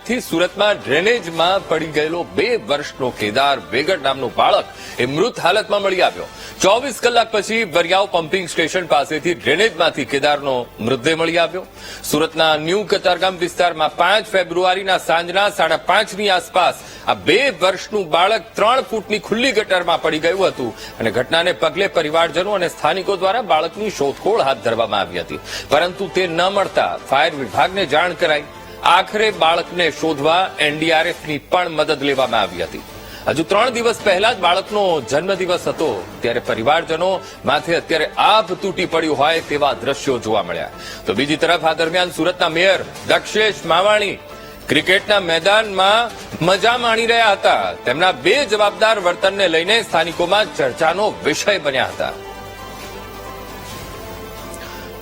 અચાનકથી સુરતમાં ડ્રેનેજમાં પડી ગયેલો બે વર્ષનો કેદાર વેગડ નામનો બાળક એ મૃત હાલતમાં મળી આવ્યો. ચોવીસ કલાક પછી વરિયાવ પમ્પિંગ સ્ટેશન પાસેથી ડ્રેનેજમાંથી કેદારનો મૃતદેહ મળી આવ્યો. સુરતના ન્યૂ કતારગામ વિસ્તારમાં પાંચ ફેબ્રુઆરીના સાંજના સાડા પાંચની આસપાસ આ બે વર્ષનું બાળક ત્રણ ફૂટની ખુલ્લી ગટરમાં પડી ગયું હતું અને ઘટનાને પગલે પરિવારજનો અને સ્થાનિકો દ્વારા બાળકની શોધખોળ હાથ ધરવામાં આવી હતી. પરંતુ તે ન મળતા ફાયર વિભાગને જાણ કરાઈ. આખરે બાળકને શોધવા એનડીઆરએફની પણ મદદ લેવામાં આવી હતી. હજુ ત્રણ દિવસ પહેલા જ બાળકનો જન્મદિવસ હતો, ત્યારે પરિવારજનો માથે અત્યારે આભ તૂટી પડ્યું હોય તેવા દ્રશ્યો જોવા મળ્યા. તો બીજી તરફ આ દરમિયાન સુરતના મેયર દક્ષેશ માવાણી ક્રિકેટના મેદાનમાં મજા માણી રહ્યા હતા. તેમના બે જવાબદાર વર્તનને લઈને સ્થાનિકોમાં ચર્ચાનો વિષય બન્યા હતા.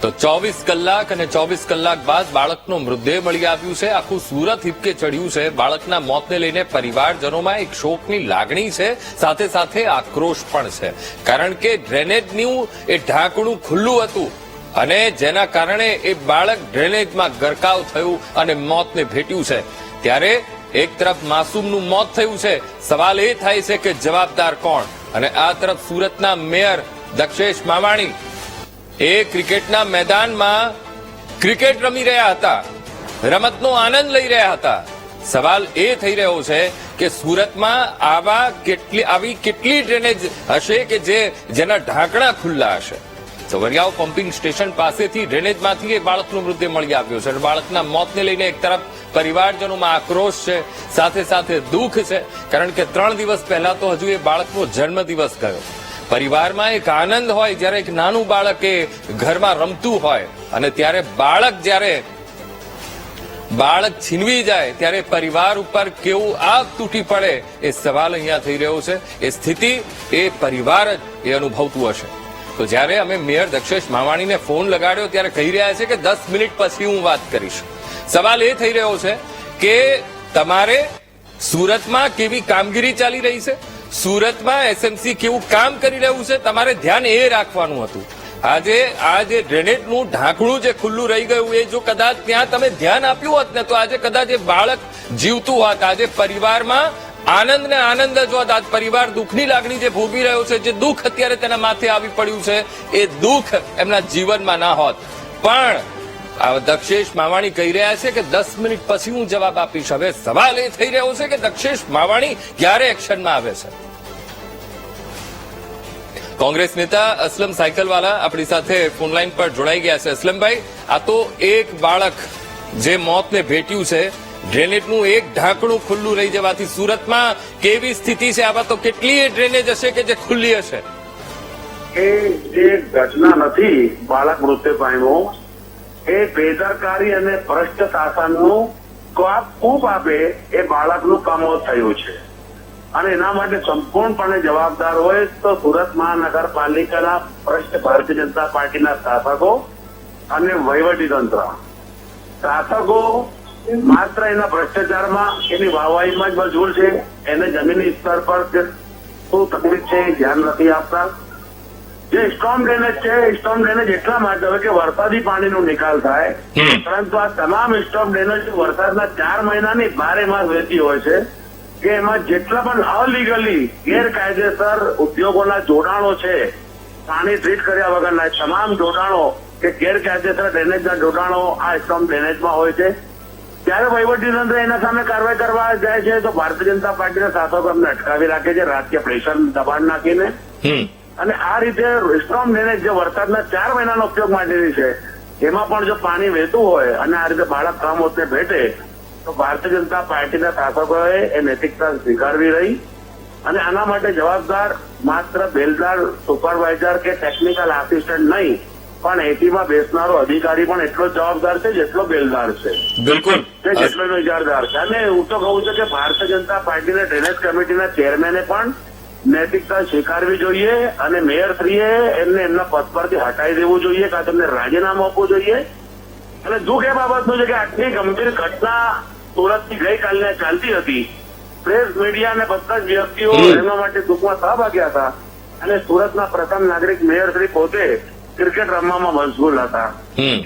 તો ચોવીસ કલાક અને ચોવીસ કલાક બાદ બાળકનો મૃતદેહ મળી આવ્યું છે. આખું સુરત હિપકે ચડ્યું છે. બાળકના મોતને લઈને પરિવારજનોમાં એક શોકની લાગણી છે. સાથે સાથે આક્રોશ પણ છે. કારણ કે ડ્રેનેજનું એ ઢાંકણું ખુલ્લું હતું અને જેના કારણે એ બાળક ડ્રેનેજમાં ગરકાવ થયું અને મોતને ભેટ્યું છે. ત્યારે એક તરફ માસૂમનું મોત થયું છે. સવાલ એ થાય છે કે જવાબદાર કોણ? અને આ તરફ સુરતના મેયર દક્ષેશ માવાણી એ ક્રિકેટના મેદાનમાં ક્રિકેટ રમી રહ્યા હતા. રમતનો આનંદ લઈ રહ્યા હતા. સવાલ એ થઈ રહ્યો છે કે સુરતમાં આવા કેટલી, આવી કેટલી ડ્રેનેજ હશે કે જે, જેના ઢાંકણા ખુલ્લા હશે? વરિયાવ પમ્પિંગ સ્ટેશન પાસેથી ડ્રેનેજમાંથી એ બાળકનું મૃતદેહ મળી આવ્યો છે બાળકના મોતને લઈને એક તરફ પરિવારજનોમાં આક્રોશ છે, સાથે સાથે દુઃખ છે, કારણ કે ત્રણ દિવસ પહેલા તો હજુ એ બાળકનો જન્મદિવસ ગયો. પરિવારમાં એક આનંદ હોય જ્યારે એક નાનું બાળક એ ઘરમાં રમતું હોય અને ત્યારે બાળક જ્યારે બાળક છીનવી જાય ત્યારે પરિવાર ઉપર કેવું આગ તૂટી પડે એ સવાલ અહીંયા થઈ રહ્યો છે. એ સ્થિતિ, એ પરિવાર જ એ અનુભવતું હશે. તો જ્યારે અમે મેયર દક્ષેશ માવાણીને ફોન લગાડ્યો ત્યારે કહી રહ્યા છે કે દસ મિનિટ પછી હું વાત કરીશ. સવાલ એ થઈ રહ્યો છે કે તમારે સુરતમાં કેવી કામગીરી ચાલી રહી છે? સુરતમાં એસએમસી કેવું કામ કરી રહ્યું છે તમારે ધ્યાન એ રાખવાનું હતું. આજે આ જે ડ્રેનેજનું ઢાંકણું જે ખુલ્લું રહી ગયું એ જો કદાચ ત્યાં તમે ધ્યાન આપ્યું હોત ને તો આજે કદાચ એ બાળક જીવતું હોત. આજે પરિવારમાં આનંદ ને આનંદ જ હોત. આજ પરિવાર દુઃખની લાગણી જે ભોગવી રહ્યો છે, જે દુઃખ અત્યારે તેના માથે આવી પડ્યું છે, એ દુઃખ એમના જીવનમાં ના હોત. પણ દક્ષેશ માવાણી કહી રહ્યા છે કે દસ મિનિટ પછી હું જવાબ આપીશ. હવે સવાલ એ થઈ રહ્યો છે કે દક્ષેશ માવાણી ક્યારે એક્શનમાં આવે છે? કોંગ્રેસ નેતા અસલમ સાયકલવાલા આપણી સાથે ફોનલાઈન પર જોડાઈ ગયા છે. અસલમભાઈ, આ તો એક બાળક જે મોતને ભેટ્યું છે, ડ્રેનેજનું એક ઢાંકણું ખુલ્લું રહી જવાથી સુરતમાં કેવી સ્થિતિ છે? આવા તો કેટલી ડ્રેનેજ હશે કે જે ખુલ્લી હશે? એ જે ઘટના નથી, બાળક મૃત્યુ પામ્યો એ બેદરકારી અને ભ્રષ્ટ શાસનનું ક્વાપ ખૂબ આપે એ બાળકનું કમોત થયું છે. અને એના માટે સંપૂર્ણપણે જવાબદાર હોય તો સુરત મહાનગરપાલિકાના ભ્રષ્ટ ભારતીય જનતા પાર્ટીના શાસકો અને વહીવટી તંત્ર શાસકો માત્ર એના ભ્રષ્ટાચારમાં એની વાહવાહીમાં જ મજબૂર છે. એને જમીની સ્તર પર શું તકલીફ છે એ ધ્યાન નથી આપતા. જે સ્ટોમ ડ્રેનેજ છે સ્ટોમ ડ્રેનેજ એટલા માટે હોય કે વરસાદી પાણીનો નિકાલ થાય. પરંતુ આ તમામ સ્ટોમ ડ્રેનેજ વરસાદના ચાર મહિનાની બારે માસ વહેતી હોય છે કે એમાં જેટલા પણ અલીગલી ગેરકાયદેસર ઉદ્યોગોના જોડાણો છે પાણી ટ્રીટ કર્યા વગરના તમામ જોડાણો કે ગેરકાયદેસર ડ્રેનેજના જોડાણો આ સ્ટોમ ડ્રેનેજમાં હોય છે. ત્યારે વહીવટી તંત્ર એના સામે કાર્યવાહી કરવા જાય છે તો ભારતીય જનતા પાર્ટીના શાસકો અમને અટકાવી રાખે છે રાજકીય પ્રેશર દબાણ નાખીને. અને આ રીતે સ્ટ્રોમ ડ્રેનેજ જે વરસાદના ચાર મહિનાનો ઉપયોગ માટેની છે એમાં પણ જો પાણી વહેતું હોય અને આ રીતે બાળક કમોતને ભેટે તો ભારતીય જનતા પાર્ટીના શાસકોએ એ નૈતિકતા સ્વીકારવી રહી અને આના માટે જવાબદાર માત્ર બેલદાર સુપરવાઇઝર કે ટેકનિકલ આસિસ્ટન્ટ નહીં પણ એટીમાં બેસનારો અધિકારી પણ એટલો જવાબદાર છે જેટલો બેલદાર છે. બિલકુલ. જેટલો ઇજારદાર છે. અને હું તો કહું છું કે ભારતીય જનતા પાર્ટીના ડ્રેનેજ કમિટીના ચેરમેને પણ નૈતિકતા સ્વીકારવી જોઈએ અને મેયરશ્રીએ એમને એમના પદ પરથી હટાવી દેવું જોઈએ કાં તેમને રાજીનામું આપવું જોઈએ. અને દુઃખ એ બાબતનું છે કે આટલી ગંભીર ઘટના સુરતની ગઈકાલને ચાલતી હતી. પ્રેસ મીડિયા અને બધા જ વ્યક્તિઓ. એના માટે દુઃખમાં સહભાગ્યા હતા. અને સુરતના પ્રથમ નાગરિક મેયરશ્રી પોતે ક્રિકેટ રમવામાં મશગુલ હતા.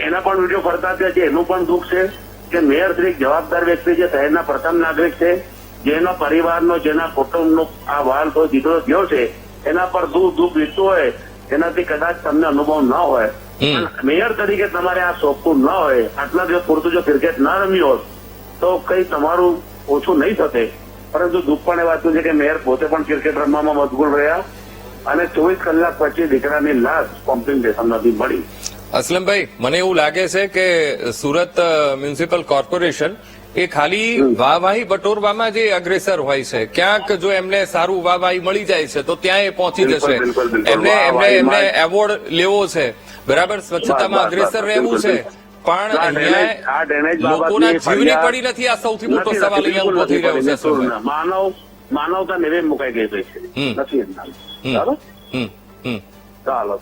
એના પણ વીડિયો ફરતા થયા છે. એનું પણ દુઃખ છે કે મેયર શ્રી જવાબદાર વ્યક્તિ છે શહેરના પ્રથમ નાગરિક છે. જેનો પરિવારનો જેના કુટુંબનો આ વાલ તો દીકરો થયો છે એના પર દુઃખ દુઃખ વીતું હોય એનાથી કદાચ તમને અનુભવ ન હોય. મેયર તરીકે તમારે આ સોંપવું ન હોય આટલા દિવસ પૂરતું જો ક્રિકેટ ના રમ્યું હોત તો કઈ તમારું ઓછું નહીં થશે પરંતુ દુઃખ પણ એ વાતનું છે કે મેયર પોતે પણ ક્રિકેટ રમવામાં મજબૂર રહ્યા અને ચોવીસ કલાક પછી દીકરાની લાશ કોમ્પિંગ નથી મળી. અસલમભાઈ મને એવું લાગે છે કે સુરત મ્યુનિસિપલ કોર્પોરેશન એ ખાલી વાહવાહી બટોરવામાં જે અગ્રેસર હોય છે. ક્યાંક જો એમને સારું વાહવાહી મળી જાય છે તો ત્યાં એ પહોંચી જશે. એમને એમને એમને એવોર્ડ લેવો છે. બરાબર? સ્વચ્છતામાં અગ્રેસર રહેવું છે. પણ લોકોના જીવની પડી નથી. આ સૌથી મોટો સવાલ અહીંયા ઊભો થઈ રહ્યો છે માનવ માનવતા નેવે મુકાઈ ગઈ છે. નથી ચાલો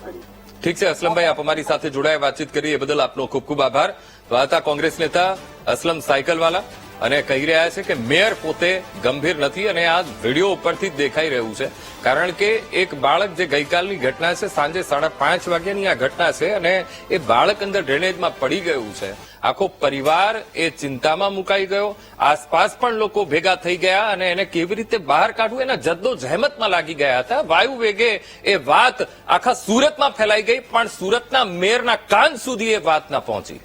ઠીક છે અસલમભાઈ આપ અમારી સાથે જોડાયા વાતચીત કરી એ બદલ આપનો ખૂબ ખૂબ આભાર. તો કોંગ્રેસ નેતા અસલમ સાયકલવાલા અને કહી રહ્યા છે કે મેયર પોતે ગંભીર નથી અને આ વીડિયો ઉપરથી દેખાઈ રહ્યું છે. કારણ કે એક બાળક જે ગઈકાલની ઘટના છે, સાંજે સાડા પાંચ વાગ્યાની આ ઘટના છે અને એ બાળક અંદર ડ્રેનેજમાં પડી ગયું છે. આખો પરિવાર એ ચિંતામાં મુકાઈ ગયો. આસપાસ પણ લોકો ભેગા થઈ ગયા અને એને કેવી રીતે બહાર કાઢવું એના જદ્દો જહેમતમાં લાગી ગયા હતા. વાયુ વેગે એ વાત આખા સુરતમાં ફેલાઈ ગઈ, પણ સુરતના મેયરના કાન સુધી એ વાત ના પહોંચી.